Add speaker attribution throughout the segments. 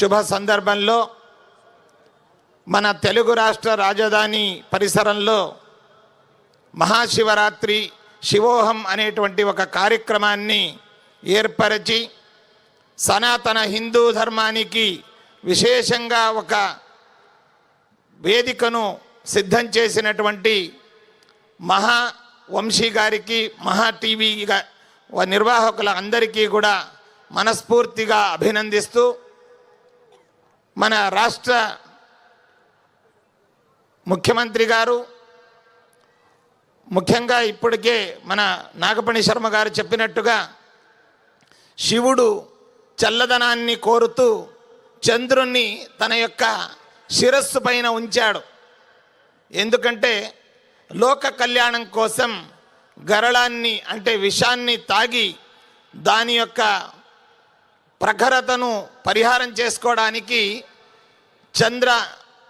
Speaker 1: శుభ సందర్భంలో మన తెలుగు రాష్ట్ర రాజధాని పరిసరంలో మహాశివరాత్రి శివోహం అనేటువంటి ఒక కార్యక్రమాన్ని ఏర్పరిచి సనాతన హిందూ ధర్మానికి విశేషంగా ఒక వేదికను సిద్ధం చేసినటువంటి మహా వంశీ గారికి మహా టీవీ నిర్వాహకుల అందరికీ కూడా మనస్ఫూర్తిగా అభినందిస్తూ మన రాష్ట్ర ముఖ్యమంత్రి గారు ముఖ్యంగా ఇప్పటికే మన నాగపణి శర్మ గారు చెప్పినట్టుగా శివుడు చల్లదనాన్ని కోరుతూ చంద్రుణ్ణి తన యొక్క శిరస్సు పైన ఉంచాడు. ఎందుకంటే లోక కళ్యాణం కోసం గరళాన్ని అంటే విషాన్ని తాగి దాని యొక్క ప్రఖరతను పరిహారం చేసుకోవడానికి చంద్ర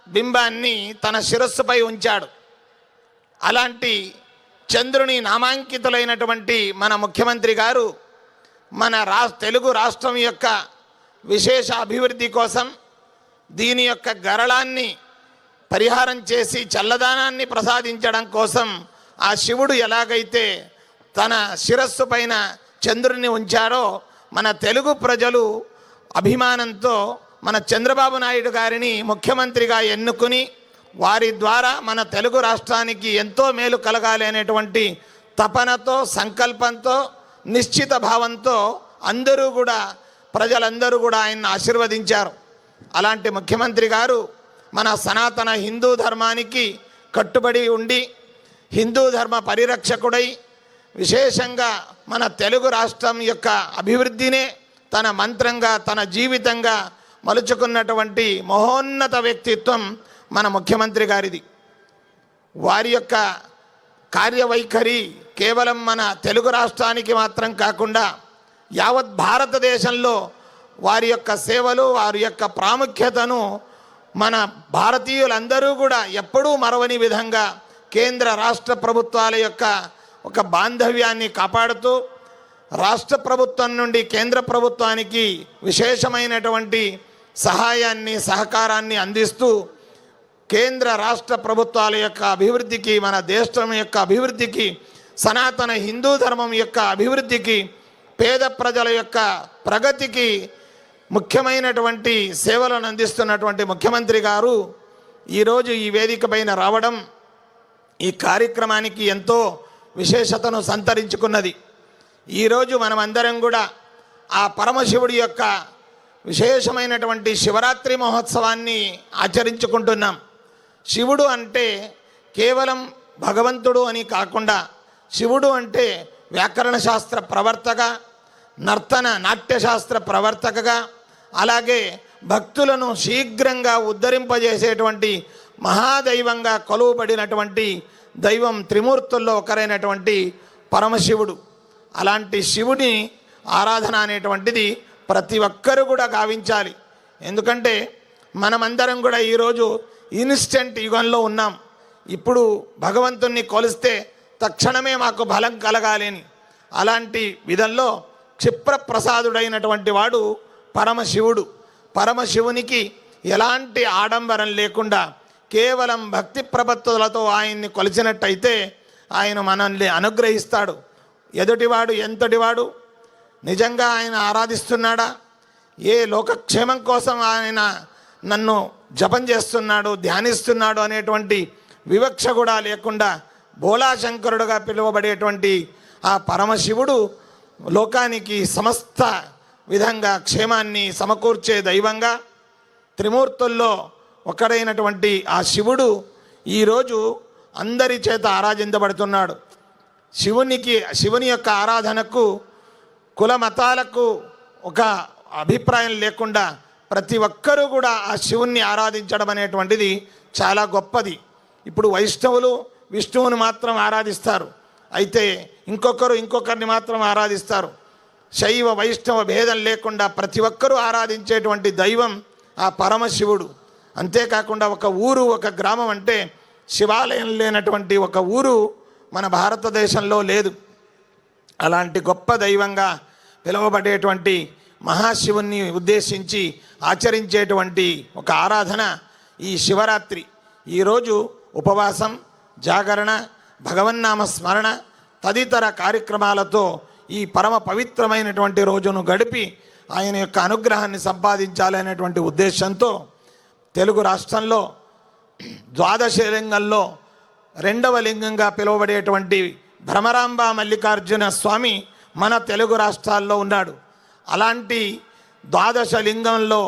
Speaker 1: బింబాన్ని తన శిరస్సుపై ఉంచాడు. అలాంటి చంద్రుని నామాంకితులైనటువంటి మన ముఖ్యమంత్రి గారు మన రా తెలుగు రాష్ట్రం యొక్క విశేష అభివృద్ధి కోసం దీని యొక్క గరళాన్ని పరిహారం చేసి చల్లదానాన్ని ప్రసాదించడం కోసం ఆ శివుడు ఎలాగైతే తన శిరస్సు పైన చంద్రుని ఉంచారో మన తెలుగు ప్రజలు అభిమానంతో మన చంద్రబాబు నాయుడు గారిని ముఖ్యమంత్రిగా ఎన్నుకుని వారి ద్వారా మన తెలుగు రాష్ట్రానికి ఎంతో మేలు కలగాలి అనేటువంటి తపనతో సంకల్పంతో నిశ్చిత భావంతో అందరూ కూడా ప్రజలందరూ కూడా ఆయన్ని ఆశీర్వదించారు. అలాంటి ముఖ్యమంత్రి గారు మన సనాతన హిందూ ధర్మానికి కట్టుబడి ఉండి హిందూ ధర్మ పరిరక్షకుడై విశేషంగా మన తెలుగు రాష్ట్రం యొక్క అభివృద్ధినే తన మంత్రంగా తన జీవితంగా మలుచుకున్నటువంటి మహోన్నత వ్యక్తిత్వం మన ముఖ్యమంత్రి గారిది. వారి యొక్క కార్యవైఖరి కేవలం మన తెలుగు రాష్ట్రానికి మాత్రం కాకుండా యావత్ భారతదేశంలో వారి యొక్క సేవలు వారి యొక్క ప్రాముఖ్యతను మన భారతీయులందరూ కూడా ఎప్పుడూ మరవని విధంగా కేంద్ర రాష్ట్ర ప్రభుత్వాల యొక్క ఒక బాంధవ్యాన్ని కాపాడుతూ రాష్ట్ర ప్రభుత్వం నుండి కేంద్ర ప్రభుత్వానికి విశేషమైనటువంటి సహాయాన్ని సహకారాన్ని అందిస్తూ కేంద్ర రాష్ట్ర ప్రభుత్వాల యొక్క అభివృద్ధికి మన దేశం యొక్క అభివృద్ధికి సనాతన హిందూ ధర్మం యొక్క అభివృద్ధికి పేద ప్రజల యొక్క ప్రగతికి ముఖ్యమైనటువంటి సేవలను అందిస్తున్నటువంటి ముఖ్యమంత్రి గారు ఈరోజు ఈ వేదిక పైన రావడం ఈ కార్యక్రమానికి ఎంతో విశేషతను సంతరించుకున్నది. ఈరోజు మనమందరం కూడా ఆ పరమశివుడి యొక్క విశేషమైనటువంటి శివరాత్రి మహోత్సవాన్ని ఆచరించుకుంటున్నాం. శివుడు అంటే కేవలం భగవంతుడు అని కాకుండా శివుడు అంటే వ్యాకరణ శాస్త్ర ప్రవర్తక నర్తన నాట్యశాస్త్ర ప్రవర్తకగా అలాగే భక్తులను శీఘ్రంగా ఉద్ధరింపజేసేటువంటి మహాదైవంగా కొలువబడినటువంటి దైవం త్రిమూర్తుల్లో ఒకరైనటువంటి పరమశివుడు. అలాంటి శివుని ఆరాధన అనేటువంటిది ప్రతి ఒక్కరూ కూడా గావించాలి. ఎందుకంటే మనమందరం కూడా ఈరోజు ఇన్స్టెంట్ యుగంలో ఉన్నాం. ఇప్పుడు భగవంతుణ్ణి కొలిస్తే తక్షణమే మాకు బలం కలగాలి అని. అలాంటి విధంలో క్షిప్రప్రసాదుడైనటువంటి వాడు పరమశివుడు. పరమశివునికి ఎలాంటి ఆడంబరం లేకుండా కేవలం భక్తి ప్రపత్తులతో ఆయన్ని కొలిచినట్టయితే ఆయన మనల్ని అనుగ్రహిస్తాడు. ఎదుటివాడు ఎంతటివాడు? నిజంగా ఆయన ఆరాధిస్తున్నాడా? ఏ లోకక్షేమం కోసం ఆయన నన్ను జపం చేస్తున్నాడు ధ్యానిస్తున్నాడు అనేటువంటి వివక్ష కూడా లేకుండా బోలాశంకరుడుగా పిలువబడేటువంటి ఆ పరమశివుడు లోకానికి సమస్త విధంగా క్షేమాన్ని సమకూర్చే దైవంగా త్రిమూర్తుల్లో ఒకడైనటువంటి ఆ శివుడు ఈరోజు అందరి చేత ఆరాధించబడుతున్నాడు. శివునికి శివుని యొక్క ఆరాధనకు కుల మతాలకు ఒక అభిప్రాయం లేకుండా ప్రతి ఒక్కరూ కూడా ఆ శివుణ్ణి ఆరాధించడం అనేటువంటిది చాలా గొప్పది. ఇప్పుడు వైష్ణవులు విష్ణువుని మాత్రం ఆరాధిస్తారు. అయితే ఇంకొకరు ఇంకొకరిని మాత్రం ఆరాధిస్తారు. శైవ వైష్ణవ భేదం లేకుండా ప్రతి ఒక్కరూ ఆరాధించేటువంటి దైవం ఆ పరమశివుడు. అంతేకాకుండా ఒక ఊరు ఒక గ్రామం అంటే శివాలయం లేనటువంటి ఒక ఊరు మన భారతదేశంలో లేదు. అలాంటి గొప్ప దైవంగా పిలువబడేటువంటి మహాశివుణ్ణి ఉద్దేశించి ఆచరించేటువంటి ఒక ఆరాధన ఈ శివరాత్రి. ఈరోజు ఉపవాసం జాగరణ భగవన్నామ స్మరణ తదితర కార్యక్రమాలతో ఈ పరమ పవిత్రమైనటువంటి రోజును గడిపి ఆయన యొక్క అనుగ్రహాన్ని సంపాదించాలనేటువంటి ఉద్దేశంతో తెలుగు రాష్ట్రంలో ద్వాదశ లింగంలో రెండవ లింగంగా పిలువబడేటువంటి భ్రమరాంబ మల్లికార్జున స్వామి మన తెలుగు రాష్ట్రాల్లో ఉన్నాడు. అలాంటి ద్వాదశ లింగంలో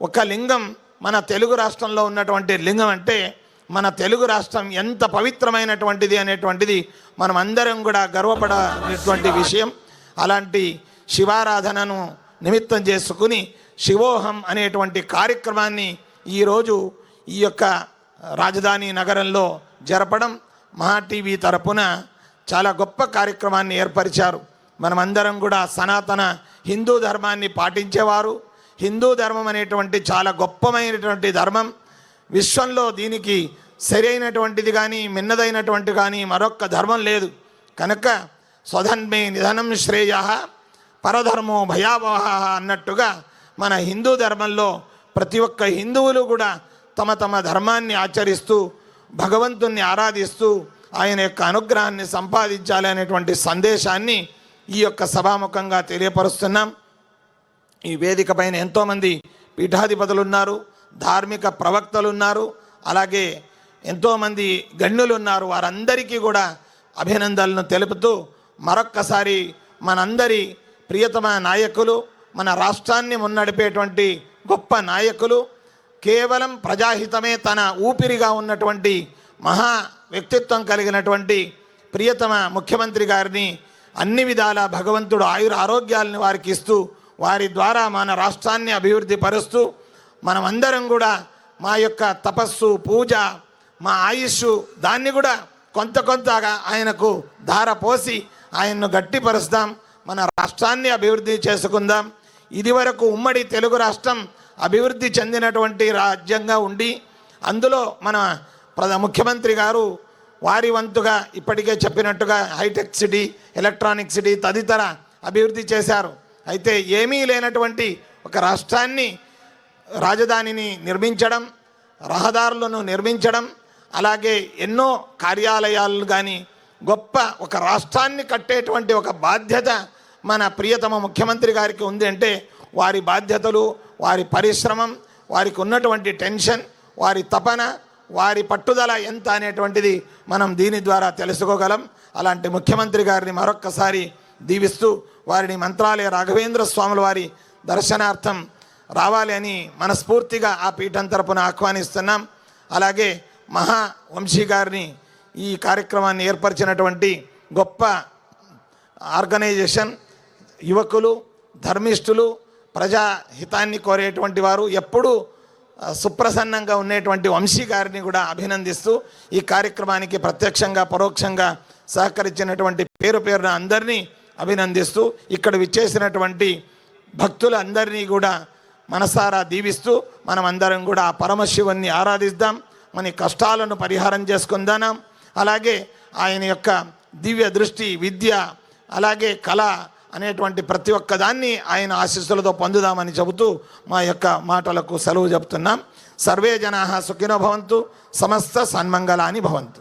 Speaker 1: ఒక లింగం మన తెలుగు రాష్ట్రంలో ఉన్నటువంటి లింగం అంటే మన తెలుగు రాష్ట్రం ఎంత పవిత్రమైనటువంటిది అనేటువంటిది మనం అందరం కూడా గర్వపడేటువంటి విషయం. అలాంటి శివారాధనను నిమిత్తం చేసుకుని శివోహం అనేటువంటి కార్యక్రమాన్ని ఈరోజు ఈ యొక్క రాజధాని నగరంలో జరపడం మహా టీవీ తరపున చాలా గొప్ప కార్యక్రమాన్ని ఏర్పరిచారు. మనమందరం కూడా సనాతన హిందూ ధర్మాన్ని పాటించేవారు. హిందూ ధర్మం అనేటువంటి చాలా గొప్పమైనటువంటి ధర్మం. విశ్వంలో దీనికి సరైనటువంటిది కానీ మిన్నదైనటువంటి కానీ మరొక్క ధర్మం లేదు. కనుక స్వధన్మే నిధనం శ్రేయ పరధర్మో భయావహ అన్నట్టుగా మన హిందూ ధర్మంలో ప్రతి ఒక్క హిందువులు కూడా తమ తమ ధర్మాన్ని ఆచరిస్తూ భగవంతుణ్ణి ఆరాధిస్తూ ఆయన యొక్క అనుగ్రహాన్ని సంపాదించాలి అనేటువంటి సందేశాన్ని ఈ యొక్క సభాముఖంగా తెలియపరుస్తున్నాం. ఈ వేదిక పైన ఎంతోమంది పీఠాధిపతులు ఉన్నారు ధార్మిక ప్రవక్తలు ఉన్నారు అలాగే ఎంతోమంది గణ్యులు ఉన్నారు వారందరికీ కూడా అభినందనలను తెలుపుతూ మరొక్కసారి మనందరి ప్రియతమ నాయకులు మన రాష్ట్రాన్ని మున్నడిపేటువంటి గొప్ప నాయకులు కేవలం ప్రజాహితమే తన ఊపిరిగా ఉన్నటువంటి మహా వ్యక్తిత్వం కలిగినటువంటి ప్రియతమ ముఖ్యమంత్రి గారిని అన్ని విధాల భగవంతుడు ఆయుర ఆరోగ్యాలను వారికి ఇస్తూ వారి ద్వారా మన రాష్ట్రాన్ని అభివృద్ధి పరుస్తూ మనమందరం కూడా మా యొక్క తపస్సు పూజ మా ఆయుష్ దాన్ని కూడా కొంత కొంతగా ఆయనకు ధార పోసి ఆయన్ను గట్టిపరుస్తాం. మన రాష్ట్రాన్ని అభివృద్ధి చేసుకుందాం. ఇదివరకు ఉమ్మడి తెలుగు రాష్ట్రం అభివృద్ధి చెందినటువంటి రాజ్యంగా ఉండి అందులో మన ప్రధ ముఖ్యమంత్రి గారు వారి వంతుగా ఇప్పటికే చెప్పినట్టుగా హైటెక్ సిటీ ఎలక్ట్రానిక్ సిటీ తదితర అభివృద్ధి చేశారు. అయితే ఏమీ లేనటువంటి ఒక రాష్ట్రాన్ని రాజధానిని నిర్మించడం రహదారులను నిర్మించడం అలాగే ఎన్నో కార్యాలయాలు కానీ గొప్ప ఒక రాష్ట్రాన్ని కట్టేటువంటి ఒక బాధ్యత మన ప్రియతమ ముఖ్యమంత్రి గారికి ఉంది అంటే వారి బాధ్యతలు వారి పరిశ్రమం వారికి ఉన్నటువంటి టెన్షన్ వారి తపన వారి పట్టుదల ఎంత అనేటువంటిది మనం దీని ద్వారా తెలుసుకోగలం. అలాంటి ముఖ్యమంత్రి గారిని మరొక్కసారి దీవిస్తూ వారిని మంత్రాలయ రాఘవేంద్ర స్వాముల వారి దర్శనార్థం రావాలి అని మనస్ఫూర్తిగా ఆ పీఠం తరపున ఆహ్వానిస్తున్నాం. అలాగే మహా వంశీ గారిని ఈ కార్యక్రమాన్ని ఏర్పరిచినటువంటి గొప్ప ఆర్గనైజేషన్ యువకులు ధర్మిష్ఠులు ప్రజాహితాన్ని కోరేటువంటి వారు ఎప్పుడూ సుప్రసన్నంగా ఉండేటువంటి వంశీ గారిని కూడా అభినందిస్తూ ఈ కార్యక్రమానికి ప్రత్యక్షంగా పరోక్షంగా సహకరించినటువంటి పేరు పేరున అందరినీ అభినందిస్తూ ఇక్కడ విచ్చేసినటువంటి భక్తులందరినీ కూడా మనసారా దీవిస్తూ మనం అందరం కూడా ఆ పరమశివుణ్ణి ఆరాధిద్దాం మన కష్టాలను పరిహారం చేసుకుందాం. అలాగే ఆయన యొక్క దివ్య దృష్టి విద్య అలాగే కళ అనేటువంటి ప్రతి ఒక్క దాన్ని ఆయన ఆశీస్సులతో పొందుదామని చెబుతూ మా యొక్క మాటలకు సెలవు చెబుతున్నాం సర్వే జనా సుఖినో భవంతు సమస్త సన్మంగళాని భవంతు.